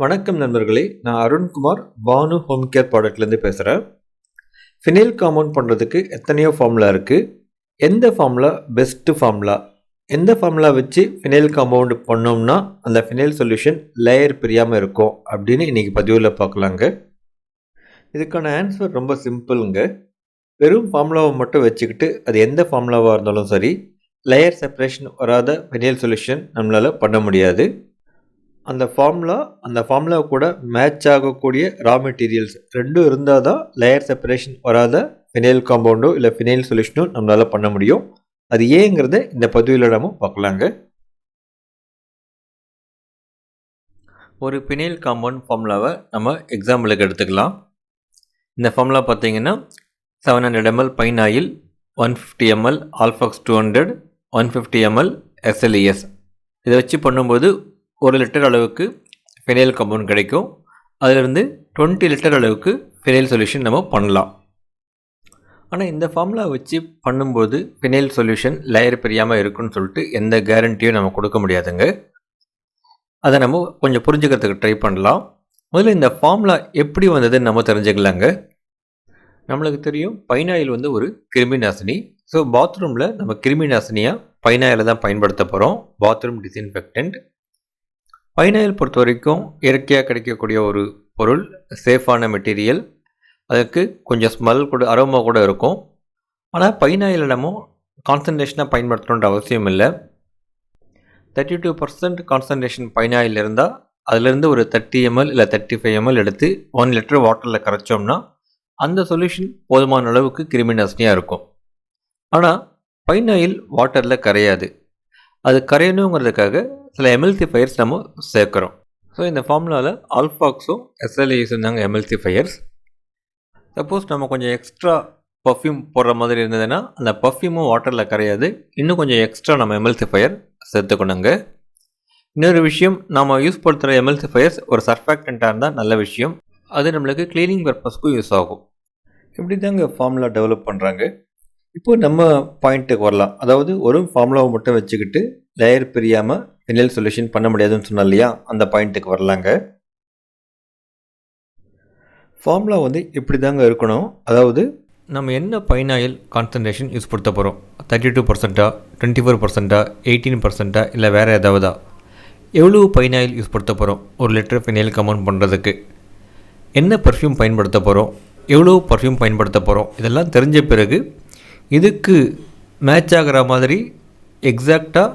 வணக்கம் நண்பர்களே. நான் அருண்குமார் பானு ஹோம் கேர் ப்ராடக்ட்லேருந்து பேசுகிறேன். ஃபினைல் காம்பவுண்ட் பண்ணுறதுக்கு எத்தனையோ ஃபார்முலா இருக்குது எந்த ஃபார்முலா பெஸ்ட்டு ஃபார்முலா எந்த ஃபார்முலா வச்சு ஃபினைல் காம்பவுண்ட் பண்ணோம்னா அந்த ஃபினைல் சொல்யூஷன் லேயர் பிரியாமல் இருக்கும் அப்படின்னு இன்றைக்கி பதிவில் பார்க்கலாங்க. இதுக்கான ஆன்சர் ரொம்ப சிம்பிளுங்க வெறும் ஃபார்முலாவை மட்டும் வச்சுக்கிட்டு அது எந்த ஃபார்முலாவாக இருந்தாலும் சரி லேயர் செப்பரேஷன் வராத ஃபினைல் சொல்யூஷன் நம்மளால் பண்ண முடியாது. அந்த ஃபார்முலா அந்த ஃபார்முலா கூட மேட்ச் ஆகக்கூடிய ரா மெட்டீரியல்ஸ் ரெண்டும் இருந்தால் தான் லேயர் செப்பரேஷன் வராத ஃபினைல் காம்பவுண்டோ இல்லை ஃபினைல் சொல்யூஷனோ நம்மளால் பண்ண முடியும். அது ஏங்கிறத இந்த பதிவில் நம்ம பார்க்கலாங்க. ஒரு ஃபினைல் காம்பவுண்ட் ஃபார்முலாவை நம்ம எக்ஸாம்பிளுக்கு எடுத்துக்கலாம். இந்த ஃபார்முலா பார்த்தீங்கன்னா seven hundred ML pine oil one fifty ML Alfox two hundred one fifty ML SLES இதை வச்சு பண்ணும்போது ஒரு லிட்டர் அளவுக்கு ஃபினைல் கம்பவுண்ட் கிடைக்கும். அதிலிருந்து டுவெண்ட்டி லிட்டர் அளவுக்கு ஃபினைல் சொல்யூஷன் நம்ம பண்ணலாம். ஆனால் இந்த ஃபார்முலா வச்சு பண்ணும்போது ஃபினைல் சொல்யூஷன் லேயர் பிரியாமல் இருக்குன்னு சொல்லிட்டு எந்த கேரண்டியும் நம்ம கொடுக்க முடியாதுங்க. அதை நம்ம கொஞ்சம் புரிஞ்சுக்கிறதுக்கு ட்ரை பண்ணலாம். முதல்ல இந்த ஃபார்முலா எப்படி வந்ததுன்னு நம்ம தெரிஞ்சுக்கலாங்க. நம்மளுக்கு தெரியும் பைனாயில் வந்து ஒரு கிருமி நாசினி ஸோ பாத்ரூமில் நம்ம கிருமி நாசினியாக பைனாயில் தான் பயன்படுத்த போகிறோம் பாத்ரூம் டிஸ்இன்ஃபெக்டன்ட் பைனாயில் பொறுத்த வரைக்கும் இயற்கையாக கிடைக்கக்கூடிய ஒரு பொருள் சேஃபான மெட்டீரியல் அதுக்கு கொஞ்சம் ஸ்மெல் கூட அரோமா கூட இருக்கும். ஆனால் பைனாயில் நம்ம கான்சன்ட்ரேஷனாக பயன்படுத்தணுன்ற அவசியம் இல்லை. Thirty two percent concentration pine oil இருந்தால் அதுலேருந்து ஒரு தேர்ட்டி எம்எல் இல்லை தேர்ட்டி ஃபைவ் எம்எல் எடுத்து ஒன் லிட்டர் வாட்டரில் கரைச்சோம்னா அந்த சொல்யூஷன் போதுமான அளவுக்கு கிருமிநாசினியாக இருக்கும். ஆனால் பைனாயில் வாட்டரில் கரையாது. அது கரையணுங்கிறதுக்காக சில எம்எல்சி ஃபயர்ஸ் நம்ம சேர்க்குறோம். ஸோ இந்த ஃபார்முலாவில் ஆல்ஃபாக்ஸும் எஸ்எல்ஏஸும் தாங்க எம்எல்சி ஃபயர்ஸ் சப்போஸ் நம்ம கொஞ்சம் எக்ஸ்ட்ரா பர்ஃப்யூம் போடுற மாதிரி இருந்ததுன்னா அந்த பர்ஃப்யூமும் வாட்டரில் கரையாது. இன்னும் கொஞ்சம் எக்ஸ்ட்ரா நம்ம எம்எல்சி ஃபயர் சேர்த்துக்கணுங்க. இன்னொரு விஷயம் நம்ம யூஸ் படுத்துகிற எம்எல்சிஃபயர்ஸ் ஒரு சர்ஃபாக்டண்ட்டாக இருந்தால் நல்ல விஷயம். அது நம்மளுக்கு க்ளீனிங் பர்பஸ்க்கும் யூஸ் ஆகும். இப்படி தாங்க ஃபார்முலா டெவலப் பண்ணுறாங்க இப்போ நம்ம பாயிண்ட்டுக்கு வரலாம். அதாவது ஒரு ஃபார்முலாவை மட்டும் வச்சுக்கிட்டு லேயர் பிரியாமல் ஃபினைல் சொல்யூஷன் பண்ண முடியாதுன்னு சொன்னோம் இல்லையா? அந்த பாயிண்ட்டுக்கு வரலாங்க. ஃபார்முலா வந்து இப்படி தாங்க இருக்கணும். அதாவது நம்ம என்ன பைனாயில் கான்சன்ட்ரேஷன் யூஸ் படுத்த போகிறோம் தேர்ட்டி டூ பர்சன்ட்டா டுவெண்ட்டி ஃபோர் பர்சன்ட்டா எயிட்டீன் பர்சன்ட்டா இல்லை வேறு ஏதாவதா? எவ்வளோ பைனாயில் யூஸ் படுத்த போகிறோம் ஒரு லிட்டர் ஃபினைல் கமௌண்ட் பண்ணுறதுக்கு என்ன பர்ஃப்யூம் பயன்படுத்த போகிறோம் எவ்வளோ பர்ஃப்யூம் பயன்படுத்த போகிறோம் இதெல்லாம் தெரிஞ்ச பிறகு இதுக்கு மேட்ச் ஆகிற மாதிரி எக்ஸாக்டாக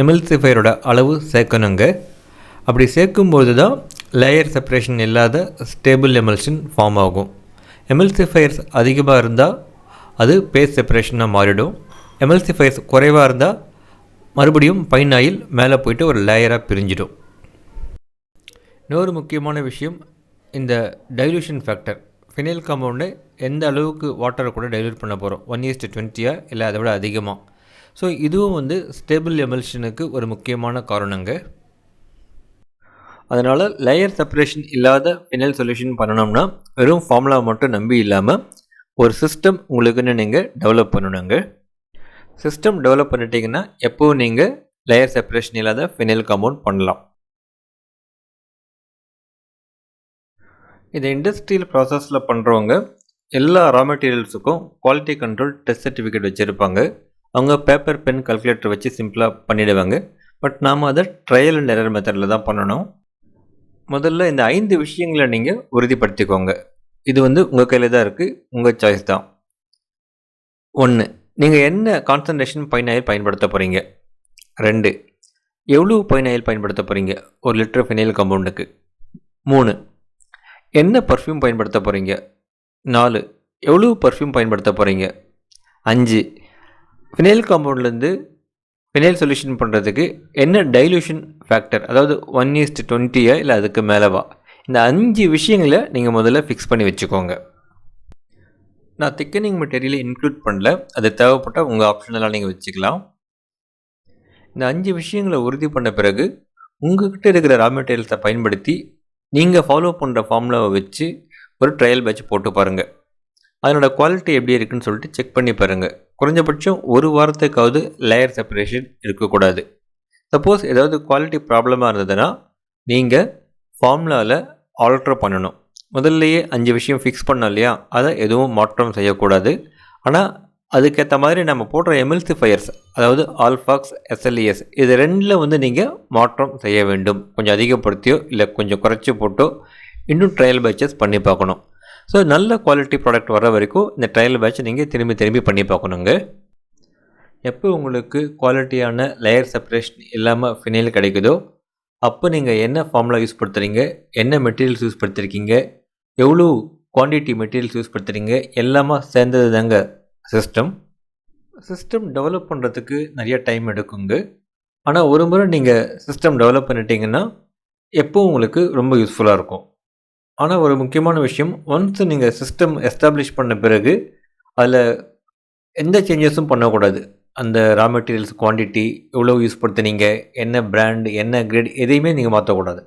எம்எல்சிஃபயரோட அளவு சேர்க்கணுங்க. அப்படி சேர்க்கும்போது தான் லேயர் செப்பரேஷன் இல்லாத ஸ்டேபிள் எமல்ஷன் ஃபார்ம் ஆகும். எம்எல்சிஃபயர்ஸ் அதிகமாக இருந்தால் அது பேஸ் செப்பரேஷனாக மாறிடும். எமல்சிஃபையர்ஸ் குறைவாக இருந்தால் மறுபடியும் பைன் ஆயில் மேலே போயிட்டு ஒரு லேயராக பிரிஞ்சிடும். இன்னொரு முக்கியமான விஷயம் இந்த டைலூஷன் ஃபேக்டர் ஃபினைல் காம்பவுண்டு எந்த அளவுக்கு வாட்டரை கூட டைல்யூட் பண்ண போகிறோம் ஒன் இயர்ஸ்ட் டுவெண்ட்டியாக இல்லை அதை விட அதிகமாக ஸோ இதுவும் வந்து ஸ்டேபிள் எமல்ஷனுக்கு ஒரு முக்கியமான காரணங்க. அதனால் லேயர் செப்பரேஷன் இல்லாத ஃபினைல் சொல்யூஷன் பண்ணணும்னா வெறும் ஃபார்முலா மட்டும் நம்பி இல்லாமல் ஒரு சிஸ்டம் உங்களுக்குன்னு நீங்கள் டெவலப் பண்ணணுங்க. சிஸ்டம் டெவலப் பண்ணிட்டீங்கன்னா எப்போவும் நீங்கள் லேயர் செப்பரேஷன் இல்லாத ஃபினைல் காம்பவுண்ட் பண்ணலாம். இதை இண்டஸ்ட்ரியல் ப்ராசஸில் பண்ணுறவங்க எல்லா ரா மெட்டீரியல்ஸுக்கும் குவாலிட்டி கண்ட்ரோல் டெஸ்ட் சர்டிஃபிகேட் வச்சுருப்பாங்க. அவங்க பேப்பர் பென் கல்குலேட்டர் வச்சு சிம்பிளாக பண்ணிவிடுவாங்க பட் நாம் அதை ட்ரையல் அண்ட் எரர் மெத்தடில் தான் பண்ணணும். முதல்ல இந்த ஐந்து விஷயங்களை நீங்கள் உறுதிப்படுத்திக்கோங்க. இது வந்து உங்கள் கையில் தான் இருக்குது உங்கள் சாய்ஸ் தான். ஒன்று நீங்கள் என்ன கான்சன்ட்ரேஷன் பைன் ஆயில் பயன்படுத்த போகிறீங்க ரெண்டு எவ்வளோ பைன் ஆயில் பயன்படுத்த போகிறீங்க ஒரு லிட்டர் ஃபினைல் காம்பவுண்டுக்கு மூணு என்ன பர்ஃப்யூம் பயன்படுத்த போகிறீங்க நாலு. எவ்வளோ பர்ஃப்யூம் பயன்படுத்த போகிறீங்க அஞ்சு. ஃபினைல் காம்பவுண்ட்லேருந்து ஃபினைல் சொல்யூஷன் பண்ணுறதுக்கு என்ன டைல்யூஷன் ஃபேக்டர் அதாவது ஒன் ஈஸ்ட் டுவெண்ட்டியா இல்லை அதுக்கு மேலேவா? இந்த அஞ்சு விஷயங்களை நீங்கள் முதல்ல ஃபிக்ஸ் பண்ணி வச்சுக்கோங்க. நான் திக்கனிங் மெட்டீரியலை இன்க்ளூட் பண்ணல. அது தேவைப்பட்டால் உங்கள் ஆப்ஷனெல்லாம் நீங்கள் வச்சுக்கலாம். இந்த அஞ்சு விஷயங்களை உறுதி பண்ண பிறகு உங்ககிட்ட இருக்கிற ரா மெட்டீரியல்ஸை பயன்படுத்தி நீங்கள் ஃபாலோ பண்ணுற ஃபார்முலாவை வச்சு ஒரு ட்ரையல் பேட்ச் போட்டு பாருங்கள் அதனோட குவாலிட்டி எப்படி இருக்குன்னு சொல்லிட்டு செக் பண்ணி பாருங்கள் குறைஞ்சபட்சம் ஒரு வாரத்துக்காவது லேயர் செப்பரேஷன் இருக்கக்கூடாது. சப்போஸ் ஏதாவது குவாலிட்டி ப்ராப்ளமாக இருந்ததுன்னா நீங்கள் ஃபார்முலாவில் ஆல்ட்ரு பண்ணணும். முதல்லையே அஞ்சு விஷயம் ஃபிக்ஸ் பண்ணோம் இல்லையா? அதை எதுவும் மாற்றம் செய்யக்கூடாது. ஆனால் அதுக்கேற்ற மாதிரி நம்ம போடுற எமில்சிஃபயர்ஸ் அதாவது ஆல்ஃபாக்ஸ் எஸ்எல்இஎஸ் இது ரெண்டில் வந்து நீங்கள் மாற்றம் செய்ய வேண்டும். கொஞ்சம் அதிகப்படுத்தியோ இல்லை கொஞ்சம் குறைச்சி போட்டோ இன்னும் ட்ரையல் பேட்சஸ் பண்ணி பார்க்கணும். ஸோ நல்ல குவாலிட்டி ப்ராடக்ட் வர வரைக்கும் இந்த ட்ரையல் பேட்ச் நீங்கள் திரும்பி திரும்பி பண்ணி பார்க்கணுங்க. எப்போ உங்களுக்கு குவாலிட்டியான லேயர் செப்பரேஷன் இல்லாமல் ஃபினைல் கிடைக்குதோ அப்போ நீங்கள் என்ன ஃபார்முலா யூஸ் படுத்துகிறீங்க என்ன மெட்டீரியல்ஸ் யூஸ் படுத்திருக்கீங்க எவ்வளோ குவான்டிட்டி மெட்டீரியல்ஸ் யூஸ் படுத்துகிறீங்க எல்லாமே சேர்ந்தது தாங்க சிஸ்டம் சிஸ்டம் டெவலப் பண்ணுறதுக்கு நிறைய டைம் எடுக்குங்க. ஆனால் ஒரு முறை நீங்கள் சிஸ்டம் டெவலப் பண்ணிட்டீங்கன்னா எப்போ உங்களுக்கு ரொம்ப யூஸ்ஃபுல்லாக இருக்கும். ஆனால் ஒரு முக்கியமான விஷயம் ஒன்ஸ் நீங்கள் சிஸ்டம் எஸ்டாப்ளிஷ் பண்ண பிறகு அதில் எந்த சேஞ்சஸும் பண்ணக்கூடாது. அந்த ரா மெட்டீரியல்ஸ் குவான்டிட்டி எவ்வளோ யூஸ் படுத்துனீங்க என்ன பிராண்ட் என்ன கிரேட் எதையுமே நீங்கள் மாற்றக்கூடாது